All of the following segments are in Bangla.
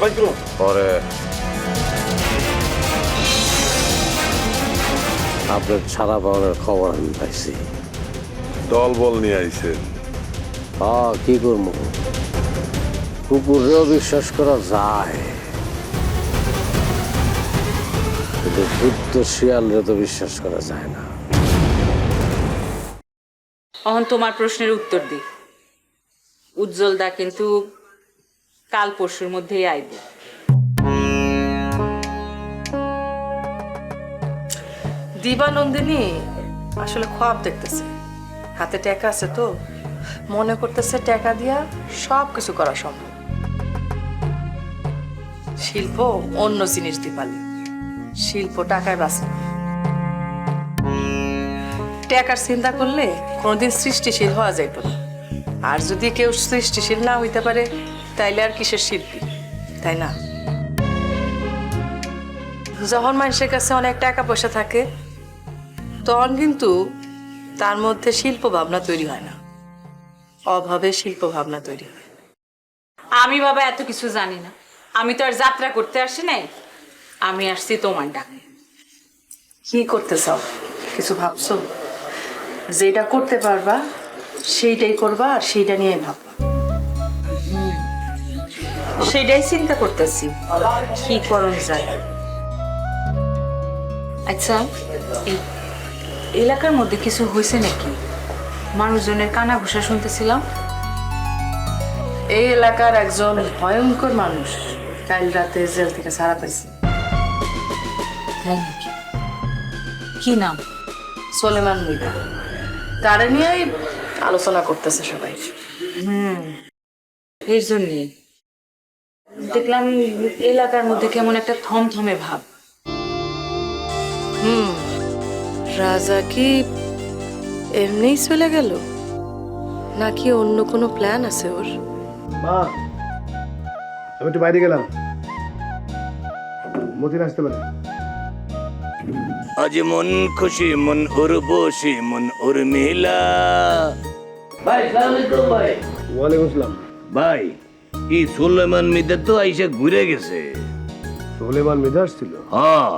করুন পরে আপনার ছাড়া পাওয়ার খবর আমি পাইছি। দল বল নিয়ে আইছেন হ্যাঁ কি করব? কুকুরেও বিশ্বাস করা যায়। কিন্তু বুদ্ধ শিয়ালরে তো বিশ্বাস করা যায় না। অহন তোমার প্রশ্নের উত্তর দি। উজ্জ্বল দা কিন্তু কাল পরশুর মধ্যেই আইব দিবানন্দিনী আসলে খোয়াব দেখতেছে। হাতে টাকা আছে তো। মনে করতেছে টাকা দিয়া সব কিছু করা সম্ভব। শিল্প অন্য জিনিস দিপালি। শিল্প টাকায় বাঁচে। টাকার চিন্তা করলে কোনোদিন সৃষ্টিশীল হওয়া যাইত না। আর যদি কেউ সৃষ্টিশীল না হইতে পারে তাইলে আর কিসের শিল্পী তাই না? যখন মানুষের কাছে অনেক টাকা পয়সা থাকে তখন কিন্তু তার মধ্যে শিল্প ভাবনা তৈরি হয় না। অভাবে শিল্প ভাবনা তৈরি হয়। আমি বাবা এত কিছু জানি না। আমি তো আর যাত্রা করতে আসি নাই। আমি আসছি তোমার ডাকে। কি করতে চাও? কিছু ভাবছ? যেটা করতে পারবা সেইটাই করবা আর সেইটা নিয়ে ভাববা। সেটাই চিন্তা করতেছি। কি করণ যায়। আচ্ছা এই এলাকার মধ্যে কিছু হয়েছে নাকি? মানুষজনের কানা ঘুষা শুনতেছিলাম। এই এলাকার একজন ভয়ঙ্কর মানুষ কাল রাতে জেল থেকে ছাড়া পাইছে। কি নাম? সোলেমান মৃগা তারা নিয়েই আলোচনা করতেছে সবাই। এর জন্যে। দেখলাম এলাকার মধ্যে কেমন একটা থমথমে ভাব। হুম রাজা কি এমনিই চলে গেল? নাকি অন্য কোনো প্ল্যান আছে ওর? মা আমি একটু বাইরে গেলাম। মতিন আসতে পারে। আজ মন খুশি মন উর্বশী মন উর্মিলা। ভাই সালামালাইকুম ভাই। ওয়ালাইকুম আসসালাম ভাই ই সুলেমান মিদে তো আইসা ঘুরে গেছে। সোলেমান মৃধা আসছিল? হ্যাঁ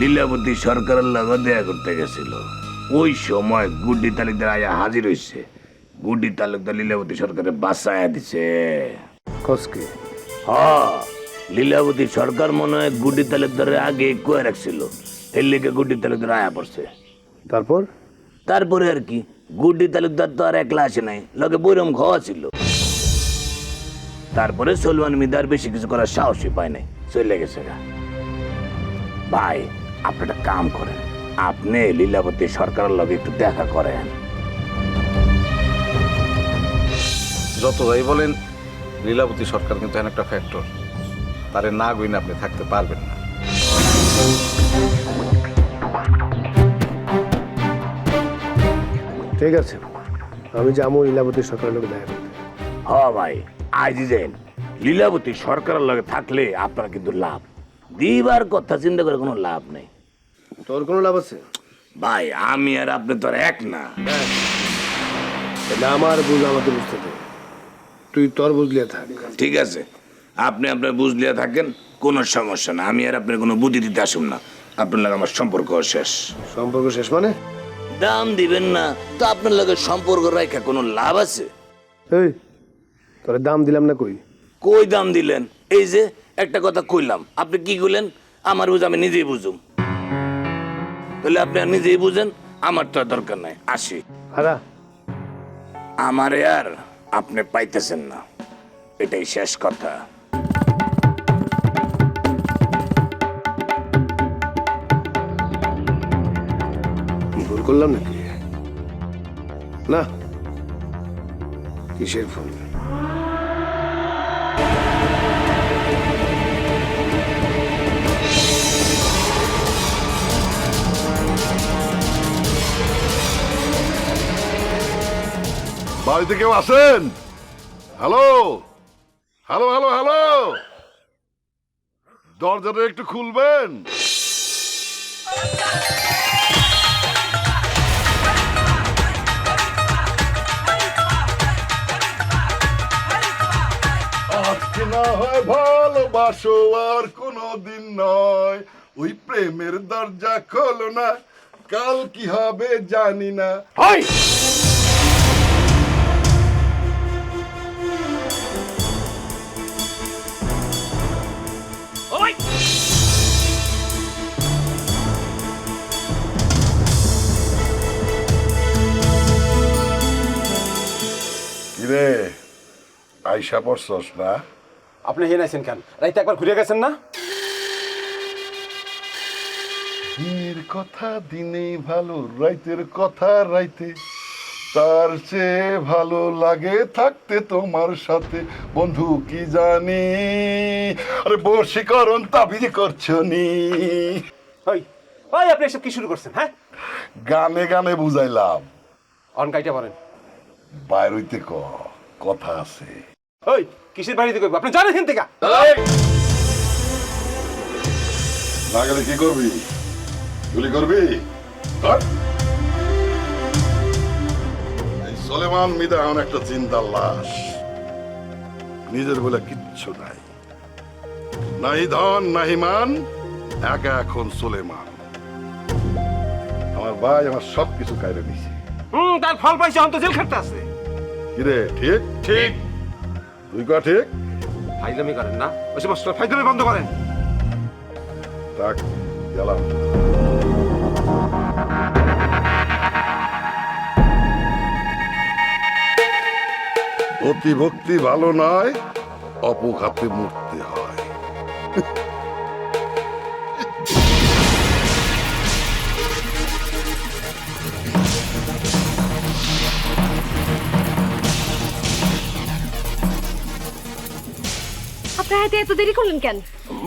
লীলাবতী সরকারের লগে দেয়া করতে গেছিল। ওই সময় গুড্ডি তালুকদার আয়া হাজির হইছে। গুড্ডি তালুকদার লীলাবতী সরকারের বাসায় দিছে। কসকে? হ্যাঁ লীলাবতী সরকার মনে হয় গুড্ডি তালুকদারের আগে কয়ে রাখছিল। এর লিগে গুড্ডি তালুকদার আয়া পড়ছে। তারপর? তারপরে আর কি গুড্ডি তালুকদার তো আর একলা আসে নাই লগে বৈরম খাওয়া ছিল। তারপরে সলমান মিদার বেশি কিছু করার সাহসই পায় নাই। চলে গেছে গা। ভাই আপনি একটা কাম করেন। আপনি লীলাবতী সরকারের লগে একটু দেখা করেন। যতই বলেন লীলাবতী সরকার কিন্তু এখানে একটা ফ্যাক্টর তারে না গইনে আপনি থাকতে পারবেন না। ঠিক আছে আমি যাব লীলাবতী সরকারের লোক দেখা করতে। হ ভাই। আজই যাইন লীলাবতী সরকারের লগে থাকলে আপনার কিন্তু লাভ। দিবার কথা চিন্তা করে কোনো লাভ নেই। তোর কোনো লাভ আছে? ভাই আমি আর আপনি তো আর এক না। তাহলে আমার বুঝ আমাকে বুঝতে দে তুই তোর বুঝলিয়া থাক। ঠিক আছে। আপনি আপনার বুঝলিয়া থাকেন কোনো সমস্যা না। আমি আর আপনার কোনো বুদ্ধি দিতে আসুন না। আপনার লাগে আমার সম্পর্ক শেষ। সম্পর্ক শেষ মানে? দাম দিবেন না তো আপনার লগে সম্পর্ক রাখা কোনো লাভ আছে? এই তোর দাম দিলাম না কই? কই দাম দিলেন? এই যে একটা কথা কইলাম আপনি কি কইলেন? আমার বুঝ আমি নিজেই বুঝুম। তাহলে আপনি নিজেই বুঝেন আমার তো দরকার নাই আসি। হারা আমারে আর আপনি পাইতেছেন না এটাই শেষ কথা। ভুল করলাম নাকি? না। কিসের ফোন বাড়িতে কেউ আছেন? হ্যালো? Hello hello hello? দরজাটা একটু খুলবেন। আজকে না হয় ভালোবাসো আর কোনো দিন নয়। ওই প্রেমের দরজা খোলো না। কাল কি হবে জানি না। হয়! কিরে? আইসা পড়ছস না? আপনি হেন আছেন কেন? রাইতে একবার ঘুরে গেছেন না? দিনের কথা দিনেই ভালো রাইতের কথা রাইতে। তার চেয়ে ভালো লাগে থাকতে তোমার সাথে। বন্ধু কি জানি? আরে বর্ষীকরণ তাবিজ করছ নি? ওই ওই আপনি এসব কি শুরু করছেন হ্যাঁ? গানে গানে বুঝাইলাম। অন কাইটা বলেন। বাইর হইতে ক কথা আছে। ওই কিসের বাড়িতে করব আপনি জানেন হেন থেকে। না গেলে কি করবি? গুলি করবি? কর। এই সলেমান মিদা এমন একটা চিন্তার লাশ। নিজের বলে কিচ্ছু নাই। নাহি ধন নাহি মান একা এখন সোলেমান। আমার ভাই আমার সব কিছু কায়রে নিছে হুম তার ফল পাইছে অন্ত জেল খাটতে আছে। কিরে ঠিক? ঠিক। তুই কা ঠিক? ফাইজলামি করেন না। ওই সমস্ত ফাইজলামি বন্ধ করেন। তাক গেলাম। অতি ভক্তি ভালো নয় অপঘাতে মরতে হয়। আপনার হাতে এত দেরি করলেন কেন?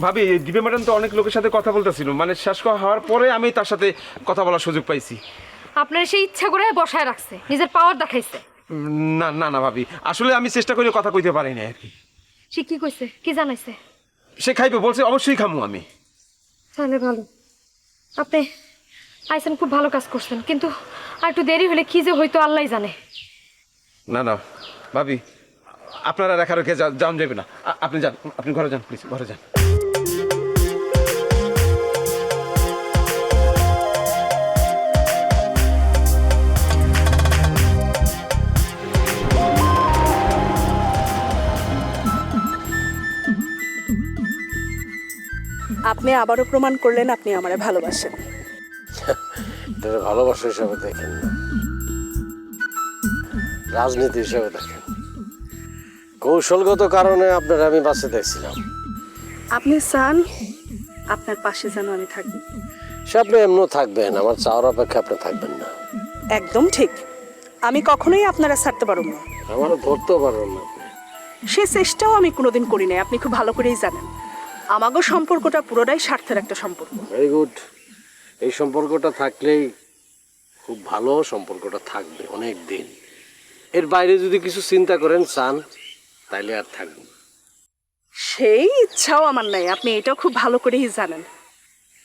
ভাবি দিবে ম্যাডাম তো অনেক লোকের সাথে কথা বলতেছিল। মানে শেষ হওয়ার পরে আমি তার সাথে কথা বলার সুযোগ পাইছি। আপনার সেই ইচ্ছা করে বসায় রাখছে নিজের পাওয়ার দেখাইছে। না না না ভাবি। আসলে আমি চেষ্টা করে কথা কইতে পারিনি আর কি। সে কি কইছে? কি জানাইছে? সে খাইবে বলছে অবশ্যই খামু আমি। তাহলে ভালো। আপনি আইসেন খুব ভালো কাজ করছেন। কিন্তু আর একটু দেরি হলে কি যে হয়তো আল্লাহ জানে। না না ভাবি আপনারা রেখা রেখে যান যাবে না। আপনি যান আপনি ঘরে যান প্লিজ ঘরে যান। আপনি আবারও প্রমাণ করলেন আপনি আমারে ভালোবাসেন। ভালোবাসা হিসাবে দেখেন রাজনীতি হিসাবে দেখেন। কৌশলগত কারণে আপনার আমি বাসে দেখছিলাম আপনি চান আপনার পাশে যেন আমি থাকি? সে আপনি এমনও থাকবেন আমার চাওয়ার অপেক্ষা আপনি থাকবেন না। একদম ঠিক। আমি কখনোই আপনারা ছাড়তে পারব না। আমারও ধরতেও পারবেন না আপনি। সে চেষ্টাও আমি কোনোদিন করি নাই আপনি খুব ভালো করেই জানেন। আমাগো সম্পর্কটা পুরোটাই স্বার্থের একটা সম্পর্ক। ভেরি গুড এই সম্পর্কটা থাকলেই খুব ভালো সম্পর্কটা থাকবে অনেক দিন এর বাইরে যদি কিছু চিন্তা করেন চান। তাইলে আর থাকবে না। সেই ইচ্ছাও আমার নাই আপনি এটাও খুব ভালো করেই জানেন।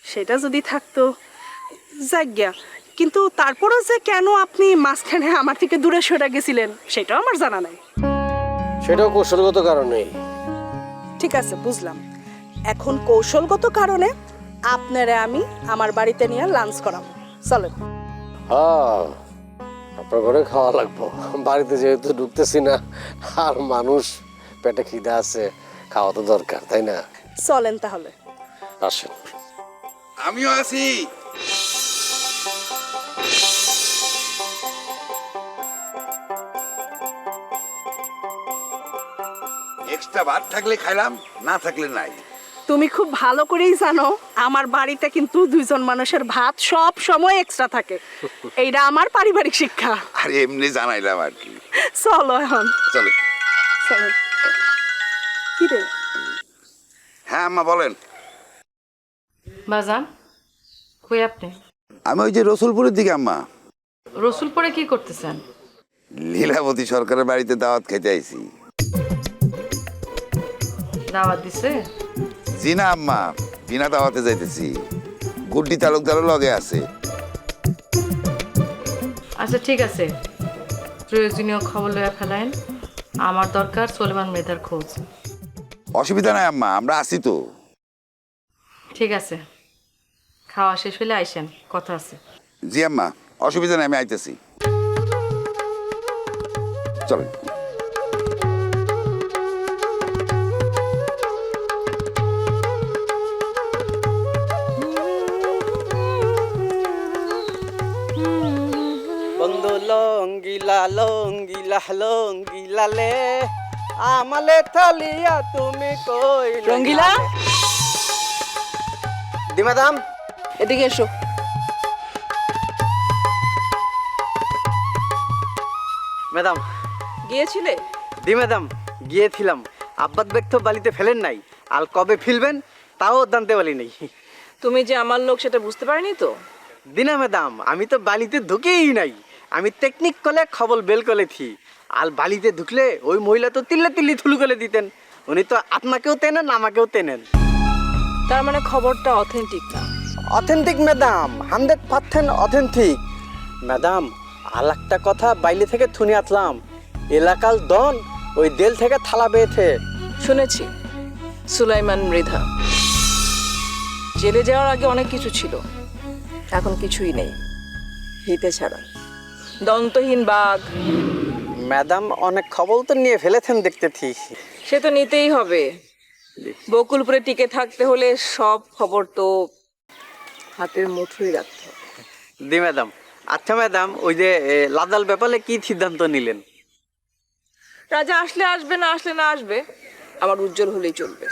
সেটা যদি থাকতো যাজ্ঞা কিন্তু তারপরও যে কেন আপনি মাঝখানে আমার থেকে দূরে সরে গেছিলেন সেটাও আমার জানা নাই। সেটাও কৌশলগত কারণে। ঠিক আছে বুঝলাম। এখন কৌশলগত কারণে আপনারা আমি আমার বাড়িতে নিয়ে লাঞ্চ করাবো। চলেন। হ্যাঁ। ঘরে খাওয়া লাগবো। বাড়িতে যেহেতু ঢুকতেছি না আর মানুষ পেটে খিদা আছে খাওয়া তো দরকার তাই না? চলেন তাহলে। আসেন। আমিও আছি। এক্সট্রা ভাত থাকলে খাইলাম না থাকলে নাই। তুমি খুব ভালো করেই জানো আমার বাড়িতে কিন্তু দুইজন মানুষের ভাত সব সময় এক্সট্রা থাকে। এইটা আমার পারিবারিক শিক্ষা। আর এমনি জানাইলাম আর কি। চলো এখন। চলো। চলো। কি রে? হ্যাঁ আম্মা বলেন। বাজান কই আপনি? আমি ওই যে রসুলপুরের দিকে আম্মা। রসুলপুরে কি করতেছেন? লীলাবতী সরকারের বাড়িতে দাওয়াত খেতে আইছি। দাওয়াত দিছে? জি না আম্মা বিনা দাওয়াতে যাইতেছি। গুড্ডি তালুকদারও লগে আছে। আচ্ছা ঠিক আছে। প্রয়োজনীয় খবর লইয়া ফেলাইন। আমার দরকার সোলেমান মেধার খোঁজ। অসুবিধা নাই আম্মা আমরা আসি তো। ঠিক আছে। খাওয়া শেষ হলে আইসেন কথা আছে। জি আম্মা অসুবিধা নাই আমি আইতেছি। চলেন। লঙ্গিলা লঙ্গিলা লঙ্গিলা লে আমালে থালিয়া তুমি কই রঙ্গিলা দি ম্যাডাম। এদিকে এসো। ম্যাডাম। গিয়েছিলে? দি ম্যাডাম গিয়েছিলাম। আব্বাদ বেগ তো বালিতে ফেলেন নাই। আর কবে ফিলবেন তাও জানতে পারি নাই। তুমি যে আমার লোক সেটা বুঝতে পারিনি তো? দিনা ম্যাডাম আমি তো বালিতে ঢুকেই নাই। আমি টেকনিক কলে খবর বেল কলে থি। আর বালিতে ঢুকলে ওই মহিলা তো তিল্লে তিল্লি থুলু করে দিতেন। উনি তো আপনাকেও তেনেন আমাকেও তেনেন। তার মানে খবরটা অথেন্টিক না? Authentic madam hundred percent authentic madam আর একটা কথা বাইলে থেকে থুনি আসলাম এলাকাল দন ওই দেল থেকে থালা বেয়েছে শুনেছি। সুলাইমান মৃধা। জেলে যাওয়ার আগে অনেক কিছু ছিল। এখন কিছুই নেই। হিতে ছাড়া দন্তহীন বাঘ। ম্যাডাম অনেক খবর তো নিয়ে ফেলেছেন দেখতেছি সে তো নিতেই হবে। বকুলপুরে টিকে থাকতে হলে সব খবর তো হাতের মুঠোই রাখতে হবে। দি ম্যাডাম আচ্ছা ম্যাডাম ওই যে লাদাল ব্যাপারে কি সিদ্ধান্ত নিলেন? রাজা আসলে আসবে না আসলে না আসবে আমার উজ্জ্বল হলেই চলবে।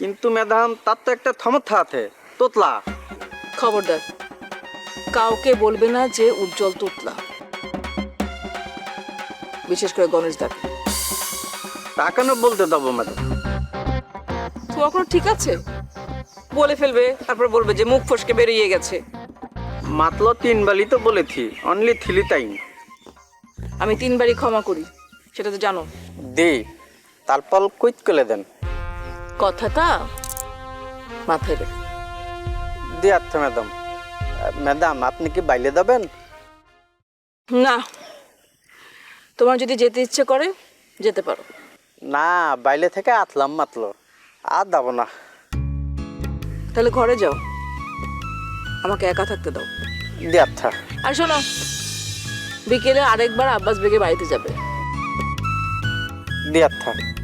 কিন্তু ম্যাডাম তার তো একটা সমস্যা আছে তোতলা। খবরদার কাউকে বলবে না যে উজ্জ্বল তুতলা। বিশেষ করে গণেশ দাকে। তা কেন বলতে দেবো ম্যাডাম। তোমার কোনো ঠিক আছে? বলে ফেলবে তারপর বলবে যে মুখ ফসকে বেরিয়ে গেছে। মাত্র তিন বালি তো বলেছি অনলি থ্রি টাইম আমি তিনবারই ক্ষমা করি সেটা তো জানো। দি তারপর কুইট করে দেন। কথাটা মাথায় রেখে দি আচ্ছা ম্যাডাম। ম্যাডাম আপনি কি বাইলে যাবেন? না। তোমার যদি যেতে ইচ্ছে করে যেতে পারো। না বাইলে থেকে আতলাম মাতলো। আর দাব না। তাহলে ঘরে যাও। আমাকে একা থাকতে দাও। দি আচ্ছা। আর শোনো বিকেলে আরেকবার আব্বাস বেগে বাড়িতে যাবে। দি আচ্ছা।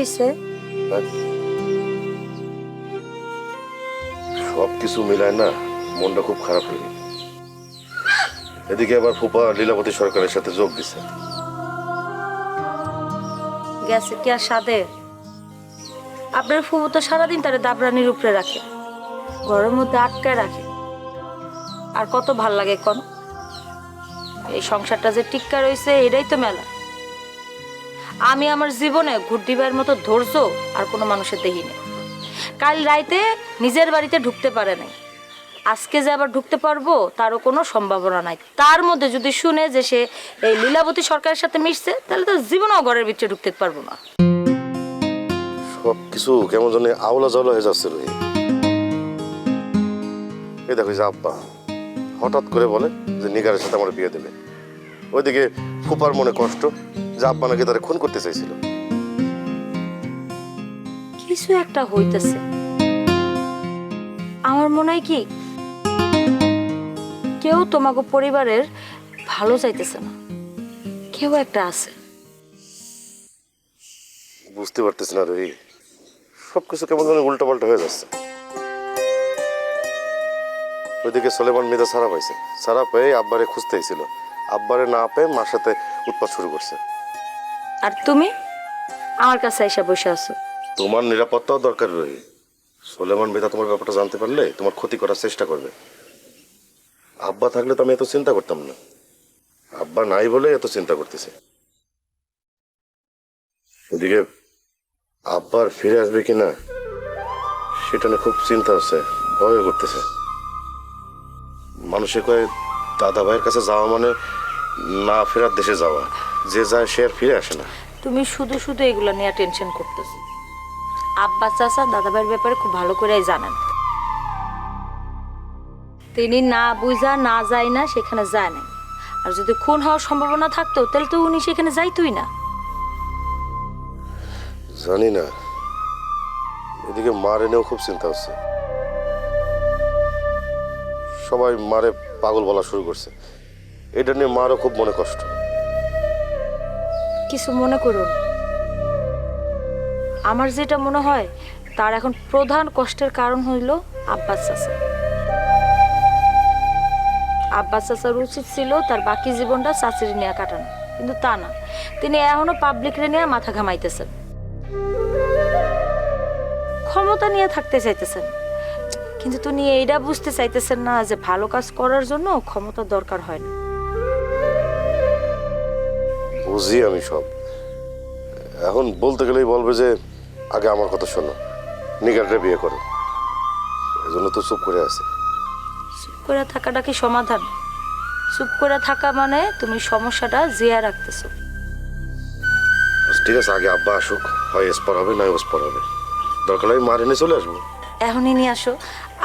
হয়েছে। সব কিছু মিলায় না মনটা খুব খারাপ হয়ে গেল। এদিকে আবার ফুপা লীলাবতী সরকারের সাথে যোগ দিছে। গেছে কি আর সাদে আপনার ফুবু তো সারাদিন তারে দাবরানির উপরে রাখে ঘরের মধ্যে আটকায় রাখে। আর কত ভালো লাগে কোন? এই সংসারটা যে টিক্কা রয়েছে এটাই তো মেলা। আমি আমার জীবনে ঘুর দিবার মতো ধৈর্য আর কোনো মানুষের দেখিনি। কাল রাইতে নিজের বাড়িতে ঢুকতে পারে নাই। আজকে যে আবার ঢুকতে পারব, তারও কোনো সম্ভাবনা নাই। তার মধ্যে যদি শুনে যে সে এই লীলাবতী সরকারের সাথে মিশছে, তাহলে তো জীবনেও ঘরের ভিতরে ঢুকতে পারব না। সব কিছু কেমন জানি আওলা জাওলা হয়ে যাচ্ছে রে। এই দেখো আব্বা, হঠাৎ করে বলে যে নিগারের সাথে আমার বিয়ে দেবে। ওইদিকে ফুপার মনে কষ্ট যে আব্বা নাকি তারা খুন করতে চাইছিল। কিছু একটা হইতেছে। আমার মনে হয় কি কেউ তোমাকে পরিবারের ভালো চাইতেছে না। কেউ একটা আছে। বুঝতে পারতেছি না রহি সবকিছু কেমন জানি উল্টো পাল্টা হয়ে যাচ্ছে। ওইদিকে সলেমান মিদা সারা পাইছে। সারা পেয়ে আব্বারে খুঁজতেছিল আব্বারে না পেয়ে মার সাথে উৎপাত শুরু করছে। আর তুমি? আমার কাছে এসে বসে আছো। তোমার নিরাপত্তাও দরকার রহি সোলেমান বেদা তোমার ব্যাপারটা জানতে পারলে তোমার ক্ষতি করার চেষ্টা করবে। আব্বা থাকলে তো আমি এত চিন্তা করতাম না। আব্বা নাই বলে এত চিন্তা করতেছে। ওদিকে আব্বার ফিরে আসবে কিনা সেটা নিয়ে খুব চিন্তা হচ্ছে ভয় করতেছে। মানুষে কয়ে দাদা ভাইয়ের কাছে যাওয়া মানে না ফেরার দেশে যাওয়া যে যায় সে আর ফিরে আসে না। তুমি শুধু শুধু এগুলো নিয়ে টেনশন করতেছো। আব্বা চাচা দাদাভাইয়ের ব্যাপারে খুব ভালো করেই জানেন। তিনি না বুঝা না যায় না সেখানে যায় না। আর যদি খুন হওয়ার সম্ভাবনা থাকতো তাহলে তো উনি সেখানে যাইতোই না। জানি না। এদিকে মার এনেও খুব চিন্তা হচ্ছে। সবাই মারে পাগল বলা শুরু করছে। এটা নিয়ে মারও খুব মনে কষ্ট। কিছু মনে করুন। আমার যেটা মনে হয়, তার এখন প্রধান কষ্টের কারণ হইল আব্বাস চাচা। আব্বাস চাচার উচিত ছিল তার বাকি জীবনটা চাচির নিয়ে কাটানো, কিন্তু তা না। তিনি এখনও পাবলিক রে নিয়ে মাথা ঘামাইতেছেন। ক্ষমতা নিয়ে থাকতে চাইতেছেন। কিন্তু তিনি এইটা বুঝতে চাইতেছেন না যে ভালো কাজ করার জন্য ক্ষমতা দরকার হয় না। বুঝি আমি সব। এখন বলতে গেলেই বলবে যে আগে আমার কথা শোনো নিগারটা বিয়ে করো। এই জন্য তো চুপ করে আছে। চুপ করে থাকাটা কি সমাধান? চুপ করে থাকা মানে তুমি সমস্যাটা জিয়া রাখতেছো। ঠিক আছে আগে আব্বা আসুক হয় এসপার হবে নয় ওসপার হবে। দরকার আমি মার এনে চলে আসব। এখনই নিয়ে আসো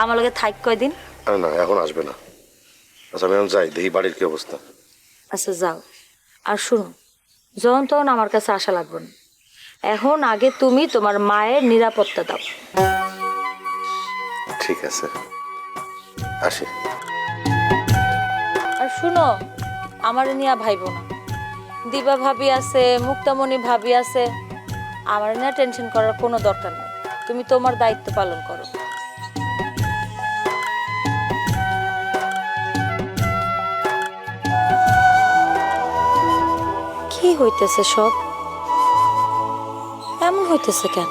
আমার লগে থাক কয়দিন। আরে না এখন আসবে না। আচ্ছা আমি এখন যাই দেখি বাড়ির কি অবস্থা। আচ্ছা যাও। আর শুনো যখন তখন আমার কাছে আসা লাগবে না। এখন আগে তুমি তোমার মায়ের নিরাপত্তা দাও। ঠিক আছে। আসি। আর শুনো আমার নিয়ে ভাইব না। দিবা ভাবি আছে মুক্তামণি ভাবি আছে আমার নিয়ে টেনশন করার কোনো দরকার নেই। তুমি তোমার দায়িত্ব পালন করো। হইতেছে সব? এমন হইতেছে কেন?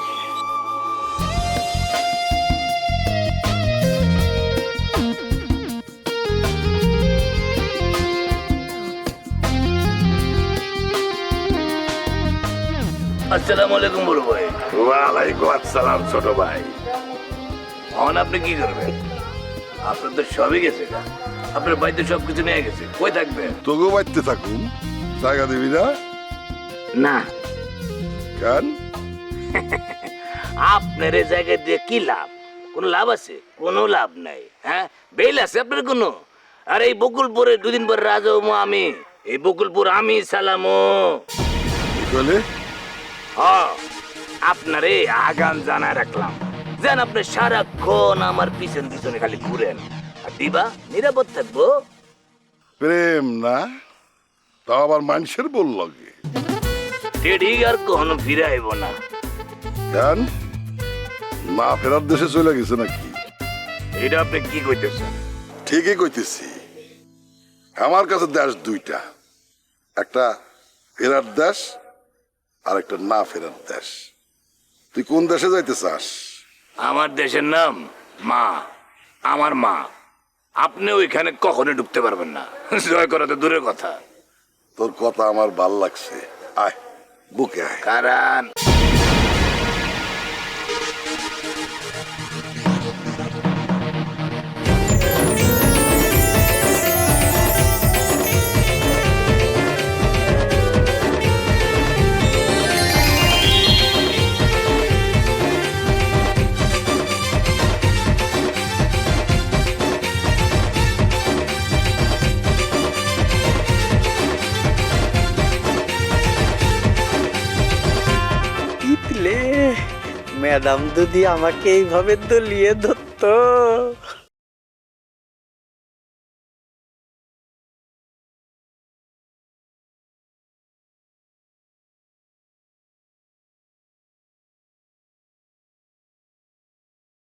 আসসালামু আলাইকুম বড় ভাই। ওয়ালাইকুম আসসালাম ছোট ভাই। এখন আপনি কি করবেন? আপনার তো সবই গেছে। আপনার বাড়িতে সবকিছু নিয়ে গেছে। কই থাকবেন? তোকেও বাড়তে থাকুন জায়গা দিবি না? না। কেন? আপনার এই জায়গায় দিয়ে কি লাভ? কোনো লাভ আছে? কোনো লাভ নাই হ্যাঁ? বেল আছে আপনার কোনো? আর এই বকুলপুরে দুদিন পর রাজা হব আমি। এই বকুলপুর আমি সালামো। কি কইলে হ আপনারে আগাম জানায় রাখলাম। যেন আপনি সারাক্ষণ আমার পিছন পিছনে খালি ঘুরেন। আর দিবা নিরাপদ থাকব। প্রেম না? তাও আবার মানুষের বল লাগে। টেডি আর কখনো ফিরে আইব না। কেন? না ফেরার দেশে চলে গেছে নাকি? এটা আপনি কি কইতেছেন? ঠিকই কইতেছি। আমার কাছে দেশ দুইটা। একটা ফেরার দেশ আর একটা না ফেরার দেশ। তুই কোন দেশে যাইতে চাস? আমার দেশের নাম মা আমার মা। আপনি ওইখানে কখনো ঢুকতে পারবেন না। জয় করা তো দূরের কথা। তোর কথা আমার ভালো লাগছে। আয়। বুকে কারণ ম্যাডাম যদি আমাকে এইভাবে দলিয়ে ধরতো।